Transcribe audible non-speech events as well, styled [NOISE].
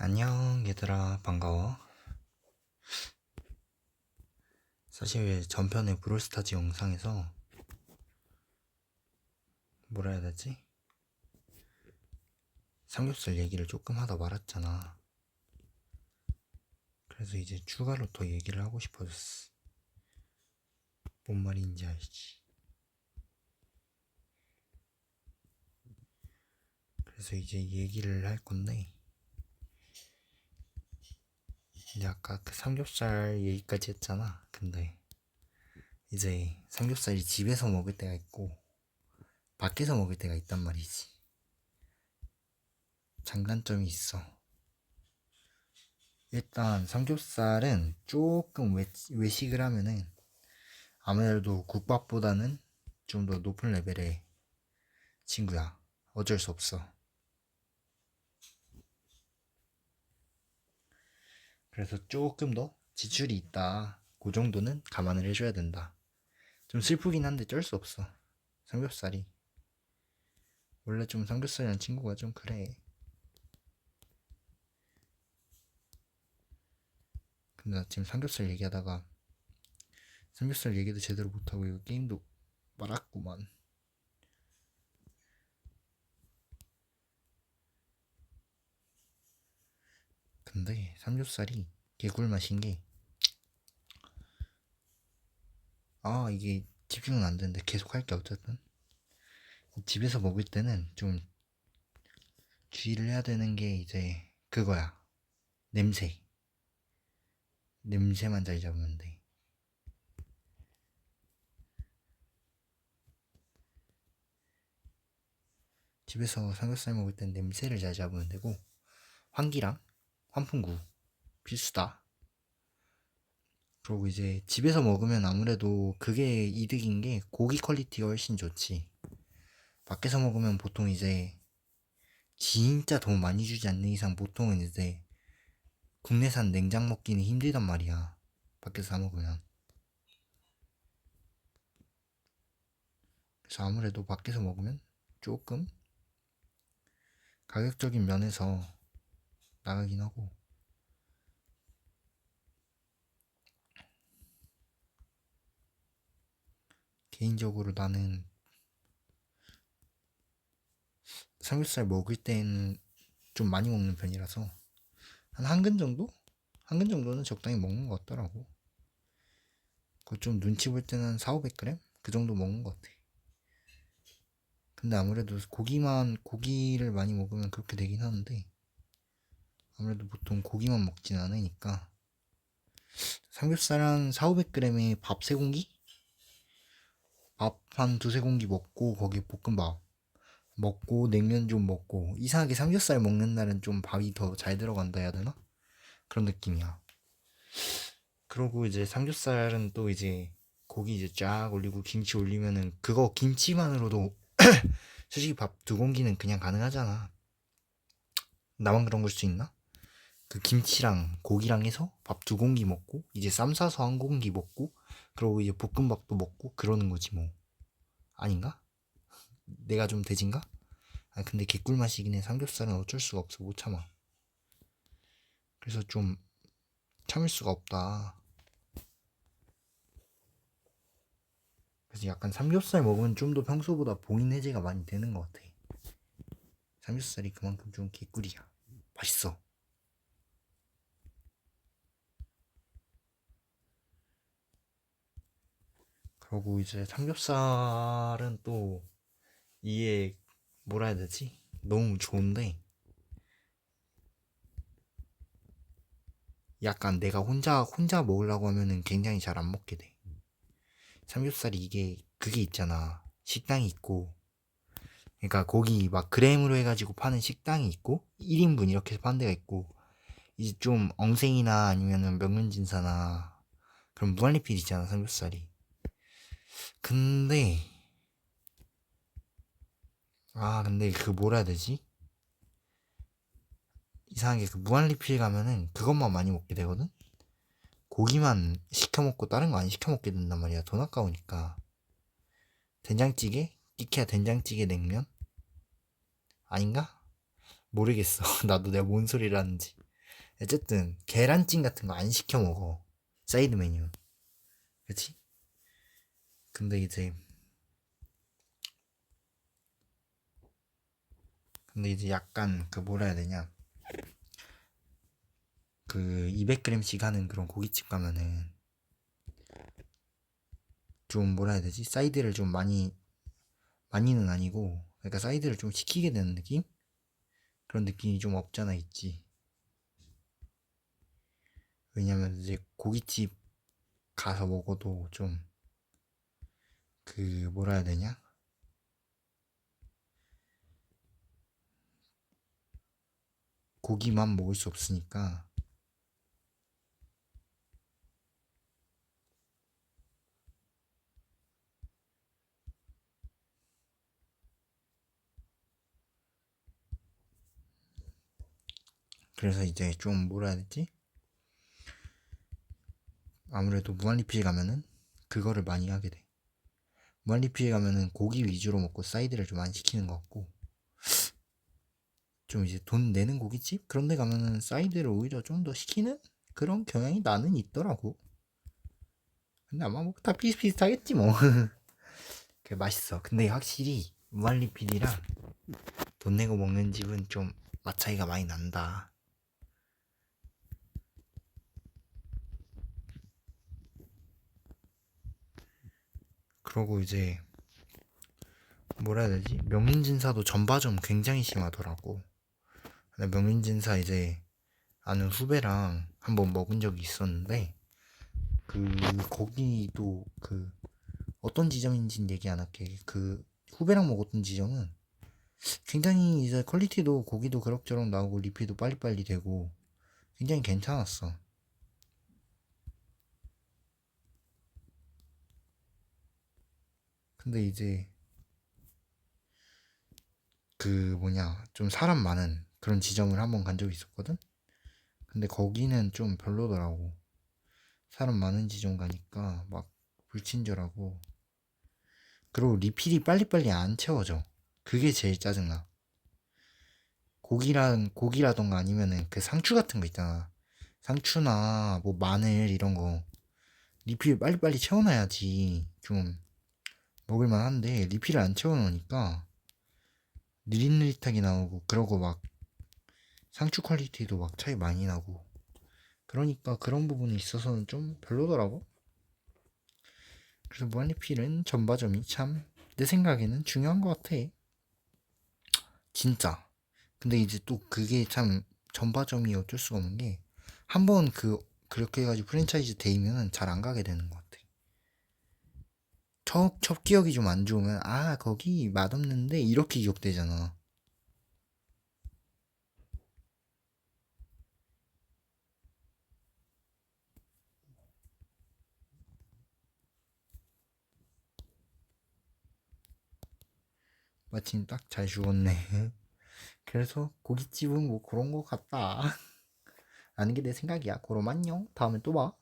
안녕 얘들아 반가워 사실 전편의 브롤스타즈 영상에서 뭐라 해야 되지? 삼겹살 얘기를 조금 하다 말았잖아 그래서 이제 추가로 더 얘기를 하고 싶어졌어 뭔 말인지 알지? 그래서 이제 얘기를 할 건데 이제 아까 그 삼겹살 얘기까지 했잖아. 근데 이제 삼겹살이 집에서 먹을 때가 있고 밖에서 먹을 때가 있단 말이지. 장단점이 있어. 일단 삼겹살은 조금 외, 외식을 하면은 아무래도 국밥보다는 좀 더 높은 레벨의 친구야. 어쩔 수 없어. 그래서 조금 더 지출이 있다. 그 정도는 감안을 해줘야 된다. 좀 슬프긴 한데 쩔 수 없어. 삼겹살이. 원래 좀 삼겹살이란 친구가 좀 그래. 근데 나 지금 삼겹살 얘기하다가 삼겹살 얘기도 제대로 못하고 이거 게임도 말았구만. 근데 삼겹살이 개꿀 맛인 게, 아, 이게 집중은 안 되는데 계속 할게 어쨌든. 집에서 먹을 때는 좀 주의를 해야 되는 게 이제 그거야. 냄새. 냄새만 잘 잡으면 돼. 집에서 삼겹살 먹을 땐 냄새를 잘 잡으면 되고, 환기랑 환풍구 필수다. 그리고 이제 집에서 먹으면 아무래도 그게 이득인 게 고기 퀄리티가 훨씬 좋지. 밖에서 먹으면 보통 이제 진짜 돈 많이 주지 않는 이상 보통은 이제 국내산 냉장 먹기는 힘들단 말이야. 밖에서 사 먹으면. 그래서 아무래도 밖에서 먹으면 조금 가격적인 면에서 나가긴 하고 개인적으로 나는 삼겹살 먹을 때는 좀 많이 먹는 편이라서 한 한 근 정도? 한 근 정도는 적당히 먹는 것 같더라고 그좀 눈치 볼 때는 4, 500g? 그 정도 먹는 것 같아 근데 아무래도 고기만 고기를 많이 먹으면 그렇게 되긴 하는데 아무래도 보통 고기만 먹진 않으니까 삼겹살 한 4, 500g에 밥 3공기? 밥 한 두세 공기 먹고 거기에 볶음밥 먹고 냉면 좀 먹고 이상하게 삼겹살 먹는 날은 좀 밥이 더 잘 들어간다 해야 되나? 그런 느낌이야 그러고 이제 삼겹살은 또 이제 고기 이제 쫙 올리고 김치 올리면은 그거 김치만으로도 [CLEARS THROAT] 솔직히 밥 두 공기는 그냥 가능하잖아 나만 그런 걸 수 있나? 그 김치랑 고기랑 해서 밥 두 공기 먹고 이제 쌈 싸서 한 공기 먹고 그러고 이제 볶음밥도 먹고 그러는 거지 뭐. 아닌가? 내가 좀 돼진가? 아 근데 개꿀맛이긴 해. 삼겹살은 어쩔 수가 없어. 못 참아. 그래서 좀 참을 수가 없다. 그래서 약간 삼겹살 먹으면 좀 더 평소보다 봉인 해제가 많이 되는 것 같아. 삼겹살이 그만큼 좀 개꿀이야. 맛있어 그러고 이제 삼겹살은 또 이게 뭐라 해야 되지? 너무 좋은데 약간 내가 혼자 혼자 먹으려고 하면은 굉장히 잘 안 먹게 돼. 삼겹살이 이게 그게 있잖아. 식당이 있고 그러니까 고기 막 그램으로 해가지고 파는 식당이 있고 1인분 이렇게 파는 데가 있고 이제 좀 엉생이나 아니면은 명륜진사나 그런 무한리필 있잖아 삼겹살이 근데 아 근데 그 뭐라 해야 되지? 이상하게 그 무한리필 가면은 그것만 많이 먹게 되거든? 고기만 시켜 먹고 다른 거 안 시켜 먹게 된단 말이야 돈 아까우니까 된장찌개? 이케아 된장찌개 냉면? 아닌가? 모르겠어 [LAUGHS] 나도 내가 뭔 소리를 하는지 어쨌든 계란찜 같은 거 안 시켜 먹어 사이드 메뉴 그치? 근데 이제 근데 이제 약간 그 뭐라 해야 되냐? 그 200g씩 하는 그런 고깃집 가면은 좀 뭐라 해야 되지? 사이드를 좀 많이 많이는 아니고 그러니까 사이드를 좀 시키게 되는 느낌? 그런 느낌이 좀 없잖아 있지. 왜냐면 이제 고깃집 가서 먹어도 좀 그 뭐라 해야 되냐? 고기만 먹을 수 없으니까. 그래서 이제 좀 뭐라 해야 되지? 아무래도 무한리필 가면은 그거를 많이 하게 돼 무한리필 가면은 고기 위주로 먹고 사이드를 좀 많이 시키는 것 같고. 좀 이제 돈 내는 고깃집? 그런 데 가면은 사이드를 오히려 좀 더 시키는 그런 경향이 나는 있더라고. 근데 아마 뭐 다 비슷비슷하겠지 뭐. [LAUGHS] 그 맛있어. 근데 확실히 무한리필이랑 돈 내고 먹는 집은 좀 맛 차이가 많이 난다 그러고 이제 뭐라 해야 되지? 명륜진사도 전바점 굉장히 심하더라고. 명륜진사 이제 아는 후배랑 한번 먹은 적이 있었는데 그 거기도 그 어떤 지점인지는 얘기 안 할게. 그 후배랑 먹었던 지점은 굉장히 이제 퀄리티도 고기도 그럭저럭 나오고 리필도 빨리빨리 되고 굉장히 괜찮았어 근데 이제 그 뭐냐 좀 사람 많은 그런 지점을 한번 간 적이 있었거든? 근데 거기는 좀 별로더라고. 사람 많은 지점 가니까 막 불친절하고. 그리고 리필이 빨리빨리 안 채워져. 그게 제일 짜증나. 고기랑 고기라던가 아니면은 그 상추 같은 거 있잖아. 상추나 뭐 마늘 이런 거 리필 빨리빨리 채워놔야지 좀 먹을만 한데 리필을 안 채워놓으니까 느릿느릿하게 나오고 그러고 막 상추 퀄리티도 막 차이 많이 나고 그러니까 그런 부분이 있어서는 좀 별로더라고. 그래서 무한리필은 전바점이 참 내 생각에는 중요한 것 같아. 진짜. 근데 이제 또 그게 참 전바점이 어쩔 수가 없는 게 한 번 그 그렇게 해가지고 프랜차이즈 데이면은 잘 안 가게 되는 것 같아 첫, 첫 기억이 좀 안 좋으면 아 거기 맛없는데 이렇게 기억되잖아. 마침 딱 잘 죽었네. [LAUGHS] 그래서 고깃집은 뭐 그런 거 같다. [LAUGHS] 라는 게 내 생각이야. 안녕 다음에 또봐